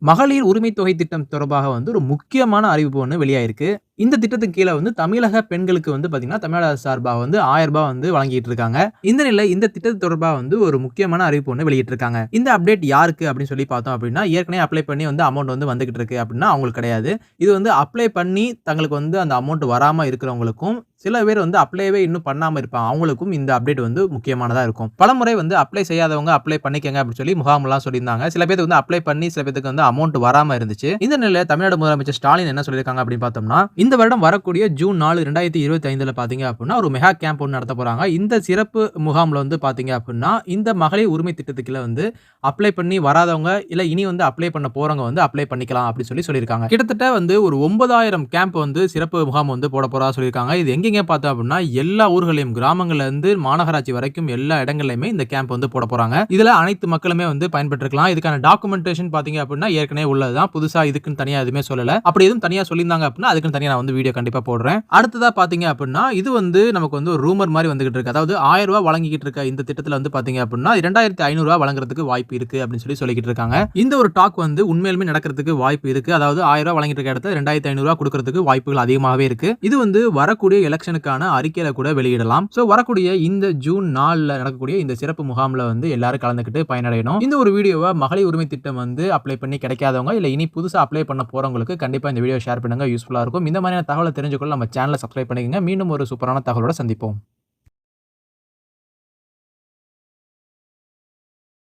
மகளிர் உரிமை தொகை திட்டம் தொடர்பாக வந்து ஒரு முக்கியமான அறிவிப்பு ஒன்று வெளியாயிருக்கு. இந்த திட்டத்துக்கு கீழே வந்து தமிழக பெண்களுக்கு வந்து பார்த்தீங்கன்னா தமிழக சார்பாக வந்து ஆயிரம் ரூபாய் வந்து வழங்கிட்டு இருக்காங்க. இந்த நிலையில் இந்த திட்டத்து தொடர்பாக வந்து ஒரு முக்கியமான அறிவிப்பு ஒன்று வெளியிட்டிருக்காங்க இந்த அப்டேட் யாருக்கு அப்படின்னு சொல்லி பார்த்தோம் அப்படின்னா ஏற்கனவே அப்ளை பண்ணி வந்து அமௌண்ட் வந்து வந்துகிட்டு இருக்கு அப்படின்னா அவங்களுக்கு கிடையாது. இது வந்து அப்ளை பண்ணி தங்களுக்கு வந்து அந்த அமௌண்ட் வராமல் இருக்கிறவங்களுக்கும் சில பேர் வந்து அப்ளைவே இன்னும் பண்ணாமல் இருப்பாங்க. அவங்களுக்கும் இந்த அப்டேட் வந்து முக்கியமானதாக இருக்கும். பலமுறை வந்து அப்ளை செய்யாதவங்க அப்ளை பண்ணிக்கங்க அப்படின்னு சொல்லி முகாம்லாம் சொல்லியிருந்தாங்க. சில பேருக்கு வந்து அப்ளை பண்ணி சில பேருக்கு வந்து அமௌண்ட் வராமல் இருந்துச்சு. இந்த நிலையில் தமிழ்நாடு முதலமைச்சர் ஸ்டாலின் என்ன சொல்லியிருக்காங்க அப்படின்னு பார்த்தோம்னா இந்த வருடம் வரக்கூடிய ஜூன் நாலு ரெண்டாயிரத்தி இருபத்தி ஐந்தில் பார்த்தீங்க அப்படின்னா ஒரு மெகா கேம்ப் ஒன்று நடத்த போகிறாங்க இந்த சிறப்பு முகாமில் வந்து பார்த்தீங்க அப்படின்னா இந்த மகளிர் உரிமை திட்டத்துக்குள்ள வந்து அப்ளை பண்ணி வராதவங்க இல்லை இனி வந்து அப்ளை பண்ண போகிறவங்க வந்து அப்ளை பண்ணிக்கலாம் அப்படின்னு சொல்லி சொல்லியிருக்காங்க. கிட்டத்தட்ட வந்து ஒரு ஒன்பதாயிரம் கேம்ப் வந்து சிறப்பு முகாம் வந்து போட போகிறதா சொல்லியிருக்காங்க. இது எங்கெங்க பார்த்தோம் அப்படின்னா எல்லா ஊர்களையும் கிராமங்கள்லேருந்து மாநகராட்சி வரைக்கும் எல்லா இடங்கள்லையுமே இந்த கேம்ப் வந்து போட போகிறாங்க இதில் அனைத்து மக்களுமே வந்து பயன்பெற்றுக்கலாம் இதுக்கான டாக்குமெண்டேஷன் பார்த்தீங்க அப்படின்னா ஏற்கனவே உள்ளதுதான். புதுசாக இதுக்குன்னு தனியாக எதுவுமே சொல்லலை. அப்படி எதுவும் தனியாக சொல்லியிருந்தாங்க அப்படின்னா அதுக்குன்னு தனியாக நான் வந்து வீடியோ கண்டிப்பாக போடுறேன். அடுத்ததாக பார்த்தீங்க அப்படின்னா இது வந்து நமக்கு வந்து ஒரு ரூமர் மாதிரி வந்துகிட்டு இருக்கு. அதாவது ஆயிரம் ரூபாய் வழங்கிக்கிட்டு இருக்க இந்த திட்டத்தில் வந்து பார்த்தீங்க அப்படின்னா இரண்டாயிரத்தி ஐநூறுரூவா வழங்குறதுக்கு வாய்ப்பு இருக்கு அப்படின்னு சொல்லி சொல்லிக்கிட்டு இருக்காங்க. இந்த ஒரு டாக் வந்து உண்மையிலுமே நடக்கிறதுக்கு வாய்ப்பு இருக்கு. அதாவது ஆயிரம் ரூபாய் வழங்கிட்டு இருக்க இடத்துல ரெண்டாயிரத்தி ஐநூறுரூவா கொடுக்கறதுக்கு வாய்ப்புகள் அதிகமாகவே இருக்கு. இது வந்து வரக்கூடிய எலெக்ஷனுக்கான அறிக்கையில கூட வெளியிடலாம். ஸோ வரக்கூடிய இந்த ஜூன் நாலில் நடக்கக்கூடிய இந்த சிறப்பு முகாமில் வந்து எல்லாரும் கலந்துக்கிட்டு பயனடையணும். இந்த ஒரு வீடியோவை மகளிர் உரிமை திட்டம் வந்து அப்ளை பண்ணி கிடைக்காதவங்க இல்லை இனி புதுசாக அப்ளை பண்ண போறவங்களுக்கு கண்டிப்பாக இந்த வீடியோ ஷேர் பண்ணுங்க. யூஸ்ஃபுல்லாக இருக்கும். இந்த மாதிரியான தகவலை தெரிஞ்சுக்கொள்ள நம்ம சேனலை சப்ஸ்கிரைப் பண்ணிக்கோங்க. மீண்டும் ஒரு சூப்பரான தகவலோட சந்திப்போம்.